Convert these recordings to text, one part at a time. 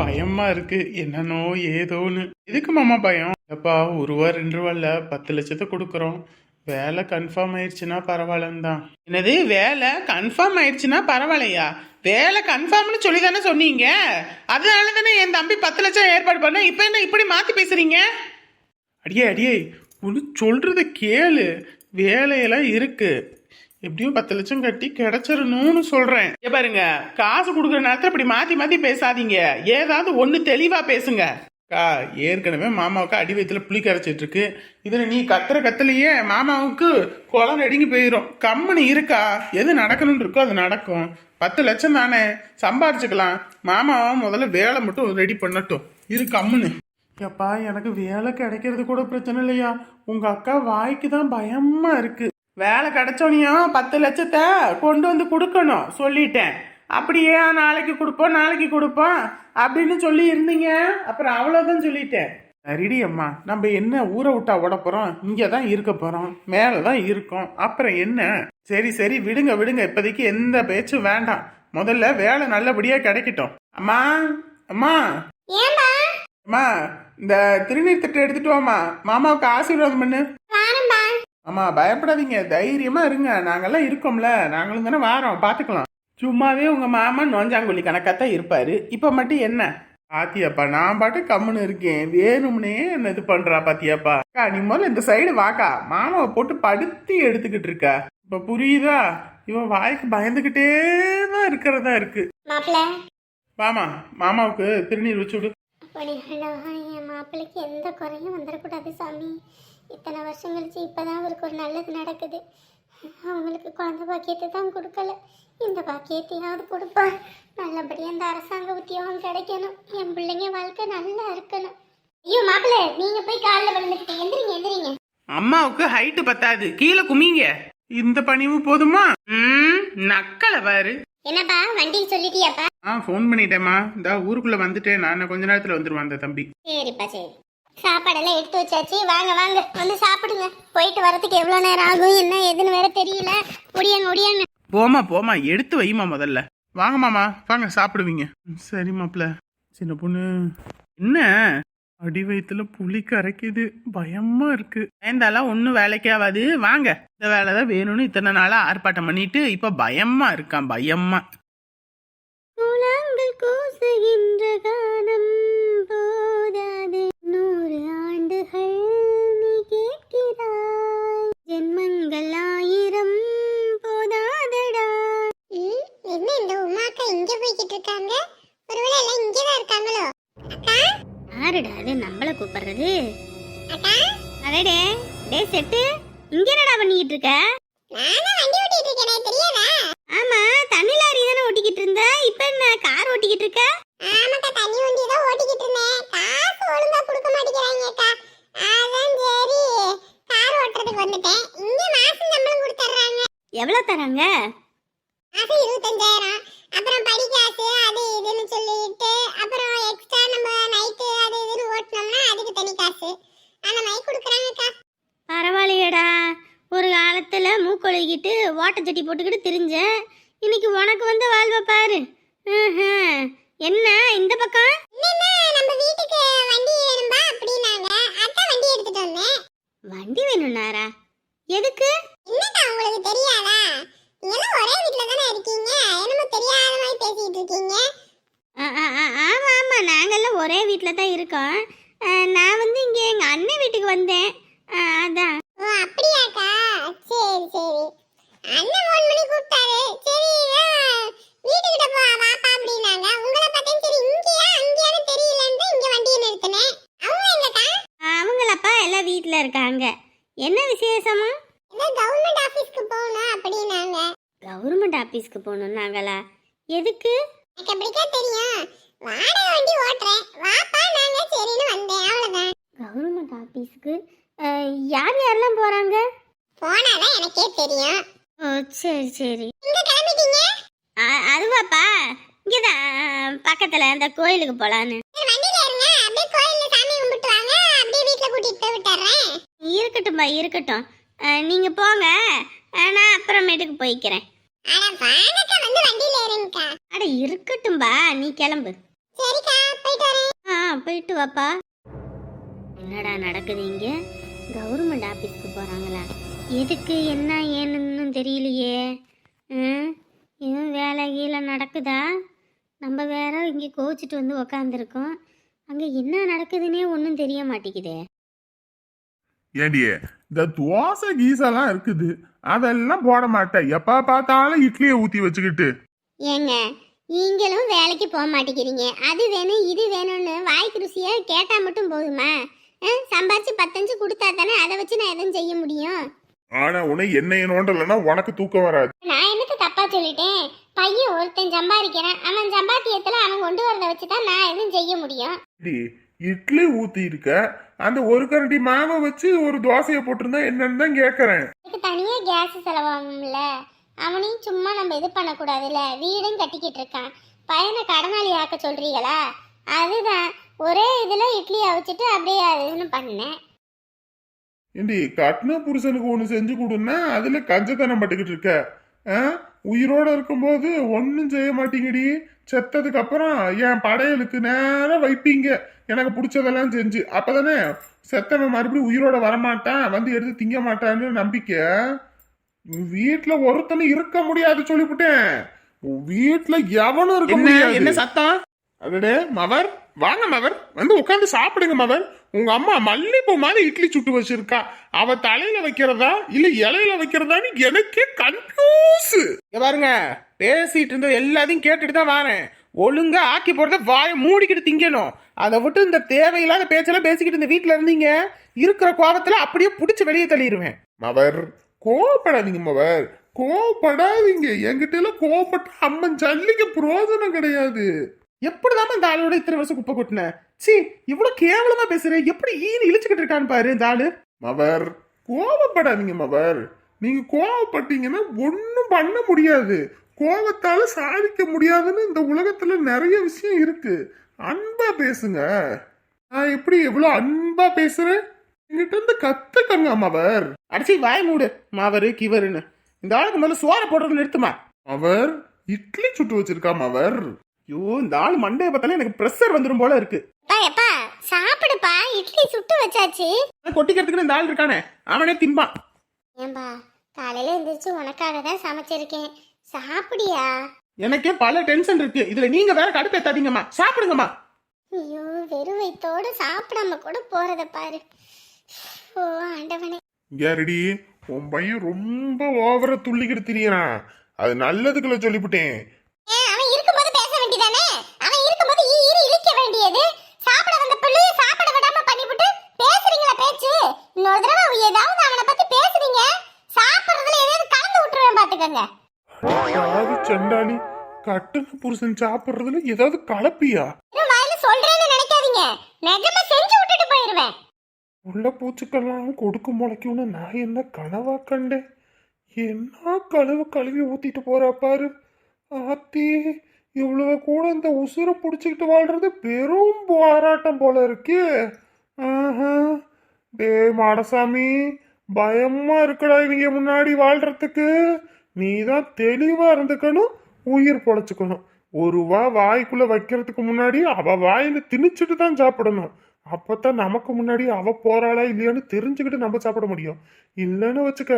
பயமா இருக்கு. என்னன்னோ ஏதோன்னு. எதுக்கு மாமா பயம்? அப்பா ஒரு ரூபா ரெண்டு ரூபா பத்து லட்சத்தை கொடுக்குறோம். வேலை கன்ஃபார்ம் ஆயிடுச்சுன்னா பரவாயில்லன்னு தான் என்னது? வேலை கன்ஃபார்ம் ஆயிடுச்சுன்னா பரவாயில்லையா? வேலை கன்ஃபார்ம்னு சொல்லி தானே சொன்னீங்க? அதனால தானே என் தம்பி பத்து லட்சம் ஏற்பாடு பண்ண. இப்போ என்ன இப்படி மாற்றி பேசுறீங்க? அடியே அடியே ஒன்று சொல்கிறத கேளு. வேலையெல்லாம் இருக்குது எப்படியும் பத்து லட்சம் கட்டி கிடைச்சிடணும்னு சொல்றேன். ஏ பாருங்க காசு கொடுக்குற நேரத்தில் இப்படி மாத்தி மாத்தி பேசாதீங்க. ஏதாவது ஒன்று தெளிவா பேசுங்க. அக்கா ஏற்கனவே மாமாவுக்கு அடி வயிற்றுல புளி கரைச்சிட்டு இருக்கு. இதில் நீ கத்துற கத்துலையே மாமாவுக்கு குளம் நடுங்கி போயிடும் கம்முன்னு இருக்கா? எது நடக்கணும்னு இருக்கோ அது நடக்கும். பத்து லட்சம் தானே? சம்பாரிச்சுக்கலாம். மாமாவும் முதல்ல வேலை மட்டும் ரெடி பண்ணட்டும். இரு கம்முன்னு. எப்பா எனக்கு வேலை கிடைக்கிறது கூட பிரச்சனை இல்லையா? உங்க அக்கா வாய்க்கு தான் பயமா இருக்கு. வேலை கிடைச்சோனையும் பத்து லட்சத்தை கொண்டு வந்து கொடுக்கணும். சொல்லிட்டேன். அப்படியே நாளைக்கு கொடுப்போம் நாளைக்கு கொடுப்போம் அப்படின்னு சொல்லி இருந்தீங்க. அப்புறம் அவ்வளோதான் சொல்லிட்டேன். சரிடி அம்மா நம்ம என்ன ஊரை விட்டா ஓட போறோம்? இங்கே தான் இருக்க போறோம். மேலே தான் இருக்கோம். அப்புறம் என்ன? சரி சரி விடுங்க விடுங்க. இப்போதைக்கு எந்த பேச்சும் வேண்டாம். முதல்ல வேலை நல்லபடியா கிடைக்கட்டும். அம்மா அம்மா. அம்மா இந்த திருநீர் தட்டை எடுத்துட்டு வாமா மாமாவுக்கு ஆசீர்வாதம் பண்ணு. அம்மா பயப்படாதீங்க. தைரியமா இருங்க. நாங்கெல்லாம் இருக்கோம்ல. நாங்களும் தானே வாரோம். பாத்துக்கலாம். சும்மாவே உங்க மாமா நோஞ்சாங்குழி கணக்காத்தான் இருப்பாரு. இப்ப மட்டும் என்ன? பாத்தியாப்பா நான் பாட்டு கம்முன்னு இருக்கேன். வேணும்னே என்ன இது பண்றா பாத்தியாப்பா? அக்கா நீ முதல்ல இந்த சைடு வாக்கா. மாமாவை போட்டு படுத்தி எடுத்துக்கிட்டு இருக்கா. இப்ப புரியுதா? இவன் வாய்க்கு பயந்துகிட்டே தான் இருக்கிறதா இருக்கு. வாமா மாமாவுக்கு திருநீர் வச்சு விடு. மாப்பிள்ளைக்கு எந்த குறையும் வந்துடக்கூடாது சாமி. இத்தனை வருஷம் கழிச்சு இப்போதான் அவருக்கு ஒரு நல்லது நடக்குது. அவங்களுக்கு குழந்தை பாக்கியத்தை தான் கொடுக்கல. இந்த பாக்கியத்தையாவது கொடுப்பான் நல்லபடியாக இந்த அரசாங்க உத்தியோகம் கிடைக்கணும். என் பிள்ளைங்க வாழ்க்கை நல்லா இருக்கணும். ஐயோ மாப்பிள்ளை நீங்க போய் காலில் விழுந்துக்கிட்டு எந்திரிங்க எந்திரிங்க. அம்மாவுக்கு ஹைட்டு பத்தாது. கீழே குமிங்க. இந்த பணிவு போதுமா? ம் நக்கலை பாரு. என்னப்பா வண்டி சொல்லிட்டியாப்பா? ஆ ஃபோன் பண்ணிட்டேம்மா. இந்த ஊருக்குள்ள வந்துட்டேன். நான் கொஞ்ச நேரத்துல வந்துருவேன் அந்த தம்பி. சரிப்பா சரி. சாப்பாடெல்லாம் எடுத்து வச்சாச்சு. வாங்க வாங்க வந்து சாப்பிடுங்க. போயிட்டு வரதுக்கு எவ்வளோ நேரம் ஆகும் என்ன ஏதுன்னு வேற தெரியல. ஒடியாங்க ஒடியாங்க போமா போமா எடுத்து வைமா முதல்ல. வாங்க மாமா வாங்க சாப்பிடுவீங்க. சரி மாப்ள சின்ன பொண்ணு. என்ன? அடி வயித்துல புளி கரைக்குது. பயமா இருக்கு. பயந்தாலாம் ஒன்றும் வேலைக்கு ஆகாது வாங்க இந்த வேலை தான் வேணும்னு இத்தனை நாளா ஆர்ப்பாட்டம் பண்ணிட்டு இப்ப பயமா இருக்கான் பயமா. கூசுகின்ற கானம். ஆண்டுகள் நீ கேட்கிறாய். ஜென்மங்கள் ஆயிரம் போதாதடா. என்ன இந்த உமாக்கா இங்க போய்கிட்டு இருக்காங்க? ஒருவேளை எல்லாம் இங்கே தான் இருக்காங்களோ? அக்கா? யாருடா அது? நம்மள கூப்பிடுறது? அக்கா? அடடே டே செட்டு இங்க என்னடா பண்ணிக்கிட்டு இருக்க? நானும் வண்டி ஓட்டிட்டு இருக்கேனே தெரியாதா? ஆமா தண்ணி லாரி தானே ஓட்டிக்கிட்டு இருந்த? இப்ப என்ன கார் ஓட்டிக்கிட்டு இருக்க ஆமாக்கா தண்ணி வண்டி தான் ஓட்டிக்கிட்டு இருந்தேன் காசு ஒழுங்கா கொடுக்க மாட்டேங்கிறாங்கக்கா அதான் சரி கார் ஓட்டுறதுக்கு வந்துட்டேன் இங்க மாசம் சம்பளம் கொடுத்துட்றாங்க தராங்க மாசம் இருபத்தஞ்சாயிரம். அப்புறம் படி காசு அது இதுன்னு சொல்லிட்டு அப்புறம் எக்ஸ்ட்ரா நம்ம நைட்டு அது இதுன்னு ஓட்டினோம்னா அதுக்கு தனி காசு அந்த மாதிரி கொடுக்குறாங்கக்கா பரவாயில்லையேடா. ஒரு காலத்துல மூக்கொழுகிட்டு ஓட்டச்சட்டி போட்டுக்கிட்டு திரிஞ்சேன். இன்னைக்கு உனக்கு வந்த வாழ்வை பாரு. என்ன இந்த பக்கம்? நம்ம வீட்டுக்கு வண்டி வேணும்பா அப்படினாங்க அதான் வண்டி எடுத்துட்டு வந்தேன். வண்டி வேணும்னாரா? எதுக்கு? என்னக்கா உங்களுக்கு தெரியாதா? நீங்க ஒரே வீட்ல தானே இருக்கீங்க? என்னமோ தெரியாத மாதிரி பேசிட்டு இருக்கீங்க. ஆமா ஆமா. நாங்கெல்லாம் ஒரே வீட்டில் தான் இருக்கோம். நான் வந்து இங்கே எங்க அண்ணன் வீட்டுக்கு வந்தேன். அதான். ஓ அப்படியாக்கா? சரி சரி. அண்ணன் ஃபோன் பண்ணி கூப்பிட்டாரு. சரி வீட்டுக்கிட்ட போ வாப்பா அப்படின்னாங்க. உங்களை பார்த்தேன் சரி இங்கேயா அங்கேயான்னு தெரியலன்னு இங்க வண்டியை நிறுத்தினேன். அவங்க எங்கக்கா? அவங்களப்பா எல்லாம் வீட்டில் இருக்காங்க. என்ன விசேஷமா? கவர்மெண்ட் ஆஃபீஸ்க்கு போகணும் கவர்மெண்ட் ஆஃபீஸ்க்கு போகணும்னாங்களா எதுக்கு? எனக்கு எப்படிக்கா தெரியும். வாடகை வண்டி ஓட்டுறேன். வாப்பா நாங்க சரின்னு வந்தேன். அவ்வளவுதான். கவர்மெண்ட் ஆஃபீஸ்க்கு யார் யாரெல்லாம் போறாங்க? போனாதான் எனக்கே தெரியும். ஓ சரி சரி. எங்க கிளம்பிட்டீங்க? அதுவாப்பா. இங்கதான் பக்கத்துல அந்த கோயிலுக்கு போலான்னு. இருக்கட்டும்பா இருக்கட்டும். அஹ், நீங்க போங்க. நான் அப்புறமேட்டுக்கு போய்க்கிறேன். அட வாங்கக்கா வந்து வண்டியில ஏறுங்கக்கா. அட இருக்கட்டும்பா நீ கிளம்பு. சரிக்கா போயிட்டு வரேன். ஆ போயிட்டு வாப்பா. என்னடா நடக்குது இங்க? கவர்மெண்ட் ஆபீஸ்க்கு போறாங்களா? எதுக்கு என்ன ஏன்னு தெரியலையே. எதுவும் வேலை கீழே நடக்குதா? நம்ம வேற இங்கே கோச்சிட்டு வந்து உக்காந்துருக்கோம். அங்கே என்ன நடக்குதுன்னே ஒன்றும் தெரிய மாட்டேங்குதே. ஏண்டி? இந்த தோசை கீசெல்லாம் இருக்குது. அதெல்லாம் போட மாட்டேன். எப்ப பார்த்தாலும் இட்லியை ஊத்தி வச்சுக்கிட்டு. ஏங்க நீங்களும் வேலைக்கு போக மாட்டேங்கிறீங்க. அது வேணும் இது வேணும்னு வாய்க்கு ருசியா கேட்டா மட்டும் போதுமா? சம்பாரிச்சு பத்தஞ்சு கொடுத்தா தானே அதை வச்சு நான் எதுவும் செய்ய முடியும்? ஆனா உன்னை என்னைய நோண்டலைன்னா உனக்கு தூக்கம் வராது. நான் என்னத்த தப்பா சொல்லிட்டேன்? பையன் ஒருத்தன் சம்பாதிக்கிறான். அவன் சம்பாத்தியத்துல அவன் கொண்டு வரத வச்சு தான் நான் எதுவும் செய்ய முடியும். இட்லி ஊத்தி இருக்க அந்த ஒரு கரண்டி மாவை வச்சு ஒரு தோசையை போட்டிருந்தா என்னன்னு தான் கேக்குறேன். இதுக்கு தனியா கேஸ் செலவாகும்ல அவனையும் சும்மா நம்ம இது பண்ணக்கூடாதுல்ல? வீடும் கட்டிக்கிட்டு இருக்கான். பையனை கடனாளி ஆக்க சொல்றீங்களா? அதுதான் ஒரே இதுல இட்லி அவிச்சிட்டு அப்படியே அதுன்னு பண்ணேன். ஏண்டி கட்டின புருஷனுக்கு ஒண்ணு செஞ்சு கொடுன்னா அதுல கஞ்சத்தனம் பட்டுக்கிட்டு இருக்க? ஆ? உயிரோட இருக்கும்போது ஒன்றும் செய்ய மாட்டீங்கடி. செத்ததுக்கு அப்புறம் என் படையலுக்கு நேரம் வைப்பீங்க. எனக்கு பிடிச்சதெல்லாம் செஞ்சு. அப்பதானே செத்தவன் மறுபடியும் உயிரோட வரமாட்டான் வந்து எடுத்து திங்க மாட்டான்னு நம்பிக்கை. வீட்டுல ஒருத்தனும் இருக்க முடியாது சொல்லிவிட்டேன் வீட்டுல எவனும் இருக்க முடியாது. என்ன சத்தம்? அடடே மவர் வாங்க மவர். வந்து உட்காந்து சாப்பிடுங்க மவர். உங்க அம்மா மல்லிப்பூ மாதிரி இட்லி சுட்டு வச்சிருக்கா. அவ தலையில வைக்கிறதா இல்ல இலையில வைக்கிறதான்னு எனக்கே கன்ஃபியூஸ் பாருங்க பேசிட்டு இருந்த எல்லாத்தையும் கேட்டுட்டு தான் வரேன். ஒழுங்கா ஆக்கி போடுறத வாயை மூடிக்கிட்டு திங்கணும். அதை விட்டு இந்த தேவையில்லாத பேச்செல்லாம் பேசிக்கிட்டு இந்த வீட்ல இருந்தீங்க. இருக்கிற கோபத்துல அப்படியே புடிச்சு வெளியே தள்ளிடுவேன் மவர் கோவப்படாதீங்க மவர். கோவப்படாதீங்க. என்கிட்ட எல்லாம் கோவப்பட்ட அம்மன் ஜல்லிக்கு பிரயோஜனம் கிடையாது. எப்படிதான் இந்த ஆளோட இத்தனை வருஷம் குப்பை கொட்டின? சி இவ்வளவு கேவலமா பேசுறேன் எப்படி ஈனு இழிச்சுக்கிட்டு இருக்கான்னு பாரு இந்த ஆளு. மவர் கோவப்படாதீங்க மவர். நீங்க கோவப்பட்டீங்கன்னா ஒன்றும் பண்ண முடியாது. கோவத்தால சாதிக்க முடியாதுன்னு இந்த உலகத்துல நிறைய விஷயம் இருக்கு. அன்பா பேசுங்க. நான் எப்படி எவ்வளவு அன்பா பேசுறேன்? என்கிட்ட இருந்து கத்துக்கங்க மவர். அடிச்சு வாய் மூடு மாவரு கிவருன்னு. இந்த ஆளுக்கு முதல்ல சோற போடுறது நிறுத்துமா? அவர் இட்லி சுட்டு வச்சிருக்கா மவர். ஐயோ இந்த ஆள் மண்டையை பார்த்தாலே எனக்கு ப்ரெஷர் வந்துடும் போல இருக்கு. எப்பா சாப்பிடுப்பா இட்லி சுட்டு வச்சாச்சு. கொட்டிக்கிறதுக்குன்னு இந்த ஆள் இருக்கானே அவனே திம்பான். ஏன்பா காலையில எந்திரிச்சு உனக்காக தான் சமைச்சிருக்கேன். சாப்பிடியா? எனக்கே பல டென்ஷன் இருக்கு. இதுல நீங்க வேற கடுப்பேத்தாதீங்கம்மா. சாப்பிடுங்கம்மா. ஐயோ வெறும் வயித்தோடு சாப்பிடாம கூட போறத பாரு. ஓ ஆண்டவனே. யாரடி உன் பையன் ரொம்ப ஓவரா துள்ளிக்கிட்டு திரியறான் அது நல்லதுக்குள்ள சொல்லிவிட்டேன் ஏன் அவன் இருக்கும்போது பேச வேண்டியதானே? அவன் இருக்கும்போது ஈ ஈரி இழிக்க வேண்டியது. சாப்பிட வந்த பிள்ளைய சாப்பிட விடாம பண்ணிவிட்டு பேசுறீங்களா பேச்சு? இன்னொரு தடவை ஏதாவது அவனை பத்தி பேசுறீங்க. சாப்பிடுறதுல ஏதாவது கலந்து விட்டுருவேன் பாத்துக்கோங்க. யாரு செண்டாளி? கட்டுன புருஷன் சாப்பிடுறதுல ஏதாவது கலப்பியா? வாயில சொல்றேன்னு நினைக்காதீங்க. நிஜமா செஞ்சு விட்டுட்டு போயிருவேன். உள்ள பூச்சிக்கெல்லாம் கொடுக்கு முளைக்கும்னு நான் என்ன கனவா கண்டேன்? என்ன கழுவு கழுவி ஊத்திட்டு போறா பாரு. ஆத்தி இவ்வளவு கூட இந்த உசுரை புடிச்சுக்கிட்டு வாழ்றது பெரும் போராட்டம் போல இருக்கே. டேய் மாடசாமி பயமா இருக்குடா இவங்க முன்னாடி வாழ்றதுக்கு. நீ தான் தெளிவாக இருந்துக்கணும் உயிர் பொழைச்சிக்கணும். ஒரு வா வாய்க்குள்ள வைக்கிறதுக்கு முன்னாடி அவ வாயில் திணிச்சிட்டு தான் சாப்பிடணும். அப்பதான் நமக்கு முன்னாடி அவள் போறாளா இல்லையான்னு தெரிஞ்சுக்கிட்டு நம்ம சாப்பிட முடியும். இல்லைன்னு வச்சுக்க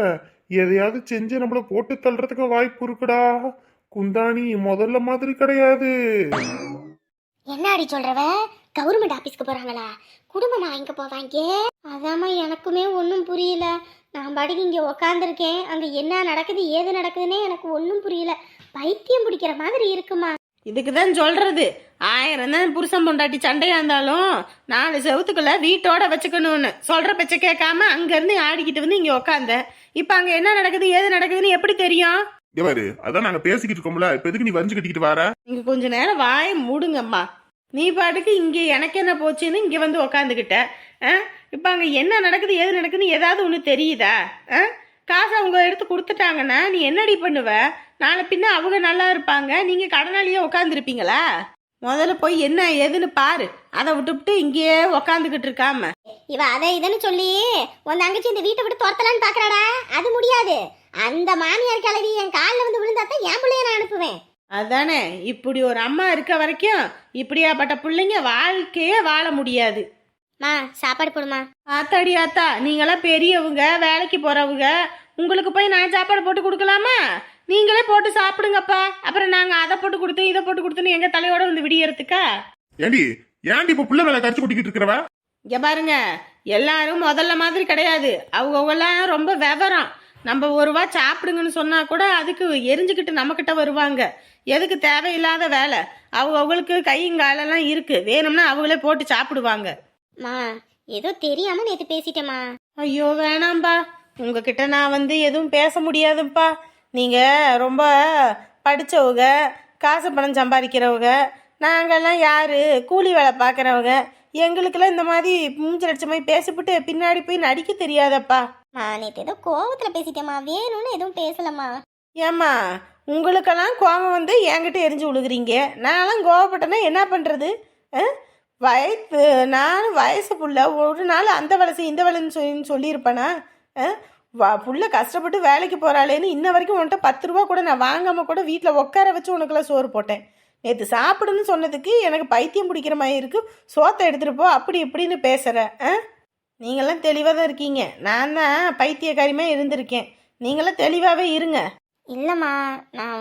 எதையாவது செஞ்சு நம்மள போட்டு தள்ளுறதுக்கு வாய்ப்பு இருக்குடா. குந்தாணி முதல்ல மாதிரி கிடையாது. என்ன அடி சொல்றவ? கவர்மெண்ட் ஆபீஸ்க்கு போறாங்களா? குடும்பமா எங்க போவாங்க? அதாம்மா எனக்குமே ஒன்றும் புரியல. நான் பாட்டுக்கு இங்கே உக்காந்துருக்கேன். அங்கே என்ன நடக்குது ஏது நடக்குதுன்னே எனக்கு ஒன்றும் புரியல. பைத்தியம் பிடிக்கிற மாதிரி இருக்குமா? இதுக்கு தான் சொல்றது. ஆயிரம் தான் புருஷன் பொண்டாட்டி சண்டையா இருந்தாலும் நாலு செவத்துக்குள்ள வீட்டோட வச்சுக்கணும்னு. சொல்ற பேச்ச கேட்காம அங்க இருந்து ஆடிக்கிட்டு வந்து இங்க உக்காந்த. இப்ப அங்க என்ன நடக்குது ஏது நடக்குதுன்னு எப்படி தெரியும்? அதான் நாங்க பேசிக்கிட்டு இருக்கோம்ல. இப்ப எதுக்கு நீ வரைஞ்சு கட்டிக்கிட்டு வர நீங்க கொஞ்ச நேரம் வாயை மூடுங்கம்மா. நீ பாட்டுக்கு இங்கே எனக்கு என்ன போச்சுன்னு இங்கே வந்து உக்காந்துக்கிட்ட ஆ? இப்போ அங்கே என்ன நடக்குது எது நடக்குதுன்னு ஏதாவது ஒன்று தெரியுதா ஆ? காசு அவங்க எடுத்து கொடுத்துட்டாங்கன்னா நீ என்னடி பண்ணுவ? நாளை பின்ன அவங்க நல்லா இருப்பாங்க நீங்கள் கடனாளியே உட்காந்துருப்பீங்களா முதல்ல போய் என்ன ஏதுன்னு பாரு. அதை விட்டுவிட்டு இங்கேயே உக்காந்துக்கிட்டு இருக்காம. இவ அதை இதுன்னு சொல்லி உன் தங்கச்சி இந்த வீட்டை விட்டு துரத்தலான்னு பாக்குறாடா? அது முடியாது. அந்த மாமியார் கிளவி என் காலில் வந்து விழுந்தாத்தான் என் பிள்ளைய நான் அனுப்புவேன். அதானே? இப்படி ஒரு அம்மா இருக்க வரைக்கும் இப்படியாப்பட்ட பிள்ளைங்க வாழ்க்கையே வாழ முடியாது. மா சாப்பாடு போடுமா? ஆத்தாடி ஆத்தா நீங்களாம் பெரியவங்க வேலைக்கு போறவங்க உங்களுக்கு போய் நான் சாப்பாடு போட்டு கொடுக்கலாமா? நீங்களே போட்டு சாப்பிடுங்கப்பா. அப்புறம் நாங்க அதை போட்டு கொடுத்து இதை போட்டு கொடுத்துன்னு எங்க தலையோட வந்து விடியறதுக்கா? ஏண்டி ஏன்டி இப்ப புள்ள மேல கடிச்சு கொட்டிக்கிட்டு இருக்கிறவ? இங்க பாருங்க எல்லாரும் முதல்ல மாதிரி கிடையாது. அவங்கவுங்கெல்லாம் ரொம்ப விவரம். நம்ம ஒரு ரூபா சாப்பிடுங்கன்னு சொன்னா கூட அதுக்கு எரிஞ்சுக்கிட்டு நம்மக்கிட்ட வருவாங்க. எதுக்கு தேவையில்லாத வேலை. அவங்க அவங்களுக்கு கையங்காலெல்லாம் இருக்கு. வேணும்னா அவங்களே போட்டு சாப்பிடுவாங்க. மா ஏதோ தெரியாம நேத்து பேசிட்டேமா ஐயோ வேணாம்பா. உங்ககிட்ட நான் வந்து எதுவும் பேச முடியாதுப்பா நீங்க ரொம்ப படிச்சவங்க காசு பணம் சம்பாதிக்கிறவங்க நாங்கெல்லாம் யாரு? கூலி வேலை பார்க்குறவங்க. எங்களுக்கெல்லாம் இந்த மாதிரி மூஞ்சி லட்ச மாதிரி பேசிவிட்டு பின்னாடி போய் நடிக்க தெரியாதப்பா. மா நேற்று ஏதோ கோவத்தில் பேசிட்டேம்மா. வேணும்னு எதுவும் பேசலம்மா. ஏம்மா உங்களுக்கெல்லாம் கோபம் வந்து என்கிட்ட எரிஞ்சு விழுகிறீங்க நான்லாம் கோவப்பட்டேன்னா என்ன பண்ணுறது வயது நானும் வயசு புள்ள ஒரு நாள் அந்த வேலை செய் இந்த வேலைன்னு சொல்லி சொல்லியிருப்பேனா? ஆ? வா புள்ள கஷ்டப்பட்டு வேலைக்கு போகிறாளேன்னு இன்ன வரைக்கும் உன்கிட்ட பத்து ரூபா கூட நான் வாங்காமல் கூட வீட்டில் உட்கார வச்சு உனக்குலாம் சோறு போட்டேன். நேற்று சாப்பிடுன்னு சொன்னதுக்கு எனக்கு பைத்தியம் பிடிக்கிற மாதிரி இருக்குது சோத்தை எடுத்துகிட்டு போ அப்படி இப்படின்னு பேசுகிற ஆ? நீங்களாம் தெளிவாக தான் இருக்கீங்க. நான் தான் பைத்தியக்காரியுமே இருந்திருக்கேன். நீங்களாம் தெளிவாகவே இருங்க. இல்லம்மா நான்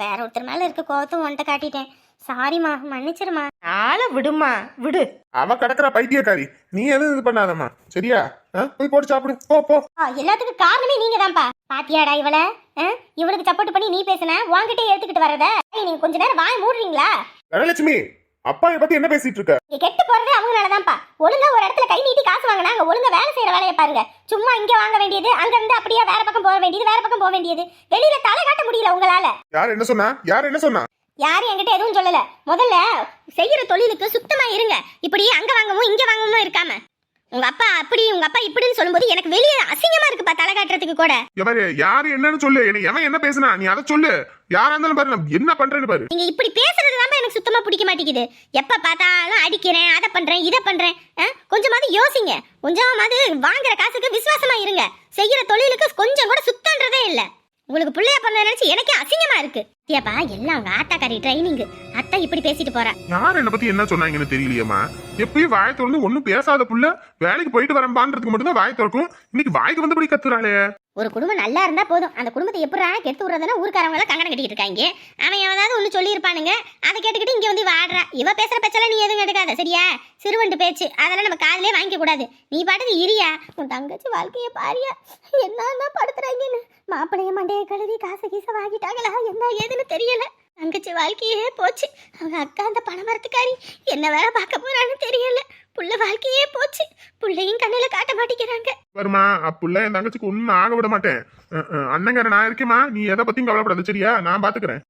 வேற ஒருத்தர் மேல இருக்க கோவத்தை உன்கிட்ட காட்டிட்டேன். சாரிம்மா மன்னிச்சிருமா ஆளை விடுமா விடு. அவ கிடக்குற பைத்தியக்காரி. நீ எதுவும் இது பண்ணாதம்மா. சரியா? ஆ? போய் போட்டு சாப்பிடு. போ போ. ஆ, எல்லாத்துக்கும் காரணமே நீங்க தான்ப்பா பாத்தியாடா இவள? ஆ? இவளுக்கு சப்போர்ட் பண்ணி நீ பேசுன? உன்கிட்ட எடுத்துக்கிட்டு வரத ஏய், நீங்க கொஞ்ச நேரம் வாய் மூடுறீங்களா? தனலட்சுமி அப்பா பத்தி என்ன பேசிட்டு இருக்க கெட்டு போறது அவங்களாலதான்ப்பா ஒழுங்கா ஒரு இடத்துல கை நீட்டி காசு வாங்கினாங்க ஒழுங்கா வேலை செய்யற வேலையை பாருங்க. சும்மா இங்க வாங்க வேண்டியது அங்க இருந்து அப்படியே வேற பக்கம் போக வேண்டியது வேற பக்கம் போக வேண்டியது. வெளியில தலை காட்ட முடியல உங்களால. யார் என்ன சொன்னா? யார் என்ன சொன்னா? யாரும் என்கிட்ட எதுவும் சொல்லல. முதல்ல செய்யற தொழிலுக்கு சுத்தமா இருங்க. இப்படி அங்க வாங்கவும் இங்க வாங்கவும் இருக்காம. உங்க அப்பா அப்படி உங்க அப்பா இப்படின்னு சொல்லும்போது எனக்கு வெளியே அசிங்கமா இருக்குப்பா தலை காட்டுறதுக்கு கூட. எவரு யாரு என்னன்னு சொல்லு. என்ன எவன் என்ன பேசுனா நீ அதை சொல்லு. யாரா இருந்தாலும் பாரு நான் என்ன பண்றேன்னு பாரு. நீங்க இப்படி பேசுறது தான் எனக்கு சுத்தமா பிடிக்க மாட்டேங்குது. எப்ப பார்த்தாலும் அடிக்கிறேன் அதை பண்றேன் இதை பண்றேன்? கொஞ்சமாவது யோசிங்க. கொஞ்சமாவது வாங்குற காசுக்கு விசுவாசமா இருங்க. செய்யற தொழிலுக்கு கொஞ்சம் கூட சுத்தன்றதே இல்ல. உங்களுக்கு பிள்ளைய பண்ண நினைச்சு எனக்கே அசிங்கமா இருக்கு. ஏப்பா எல்லாம் அவங்க ஆத்தாக்காரி ட்ரைனிங் அத்தா இப்படி பேசிட்டு போறா. யார் என்ன பத்தி என்ன சொன்னாங்கன்னு தெரியலையம்மா? எப்பயும் வாய் திறந்து ஒண்ணும் பேசாத புள்ள வேலைக்கு போயிட்டு வரம்பான்றதுக்கு மட்டும் தான் வாய் திறக்கும். இன்னைக்கு வாய்க்கு வந்தபடி கத்துறாளே. ஒரு குடும்பம் நல்லா இருந்தா போதும். அந்த குடும்பத்தை எப்படா கெடுத்து விடுறதுன்னா ஊருக்காரவங்க எல்லாம் கங்கணம் கட்டிட்டு இருக்காங்க. அவன் ஏதாவது ஒண்ணு சொல்லியிருப்பானுங்க. அதை கேட்டுக்கிட்டு இங்க வந்து வாடுறா. இவ பேசுற பேச்செல்லாம் நீ எதுவும் எடுக்காத சரியா? சிறுவண்டு பேச்சு. அதெல்லாம் நம்ம காதலே வாங்கிக்க கூடாது. நீ பாட்டுக்கு இரியா. உன் தங்கச்சி வாழ்க்கைய பாரியா. என்னன்னா படுத்துறாங்கன்னு. மாப்பிள்ளைய மண்டைய கழுவி காசு கீச வாங்கிட்டாங்களா? என்ன ஏதுன்னு தெரியல. தங்கச்சி வாழ்க்கையே போச்சு. அவங்க அக்கா அந்த பணமரத்துக்காரி என்ன வேலை பார்க்க போறான்னு தெரியல. புள்ள வாழ்க்கையே போச்சு. புள்ளையும் கண்ணுல காட்ட மாட்டேங்கிறாங்க. வருமா அப்புள்ள என் தங்கச்சிக்கு ஒன்னும் ஆக விட மாட்டேன். அண்ணங்கார நான் இருக்கேம்மா நீ எதை பத்தியும் கவலைப்படாத சரியா? நான் பாத்துக்கிறேன்.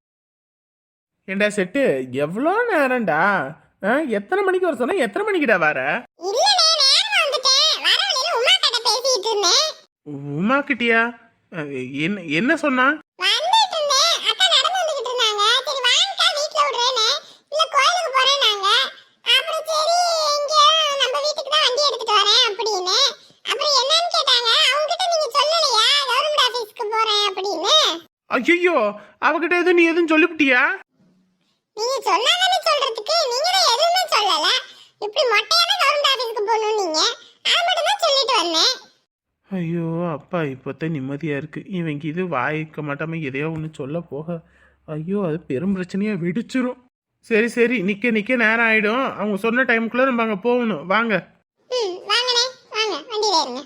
ஏண்டா செட்டு எவ்வளோ நேரம்டா? ஆ, எத்தனை மணிக்கு வர சொன்னா? எத்தனை மணிக்குடா வர? உமா கிட்ட பேசிட்டு இருந்தேன். உமா கிட்டியா என்ன என்ன சொன்னா வந்துட்டு இருந்தேன் அக்கா நடந்து வந்துகிட்டு இருந்தாங்க சரி வாங்கக்கா வீட்ல விடுறேன்னு இல்ல கோயிலுக்கு போறேன்னாங்க அப்புறம் சரி இங்க நம்ம வீட்டுக்கு தான் வண்டி எடுத்துட்டு வரேன் அப்படின்னு அப்புறம் என்னன்னு கேட்டாங்க அவங்க கிட்ட நீங்க சொல்லலையா கவர்மெண்ட் ஆபீஸ்க்கு போறேன் அப்படின்னு ஐயோ அவகிட்ட எதுவும் நீ எதுவும் சொல்லிவிட்டியா? நீங்க சொல்லாதானே சொல்றதுக்கு நீங்க தான் எதுவுமே சொல்லல. இப்படி மொட்டையான கவர்மெண்ட் ஆபீஸ்க்கு போகணும் நீங்க அது மட்டும் தான் சொல்லிட்டு வந்தேன். ஐயோ அப்பா இப்போத்தான் நிம்மதியா இருக்கு. இவங்க இது வாய்க்க மாட்டாம எதையோ ஒன்று சொல்ல போக. ஐயோ அது பெரும் பிரச்சனையா வெடிச்சிரும். சரி சரி நிக்க நிக்க நேரம் ஆயிடும். அவங்க சொன்ன டைமுக்குள்ள நம்ம அங்க போகணும். வாங்க. ம் வாங்கண்ணே வாங்க வண்டியில இருங்க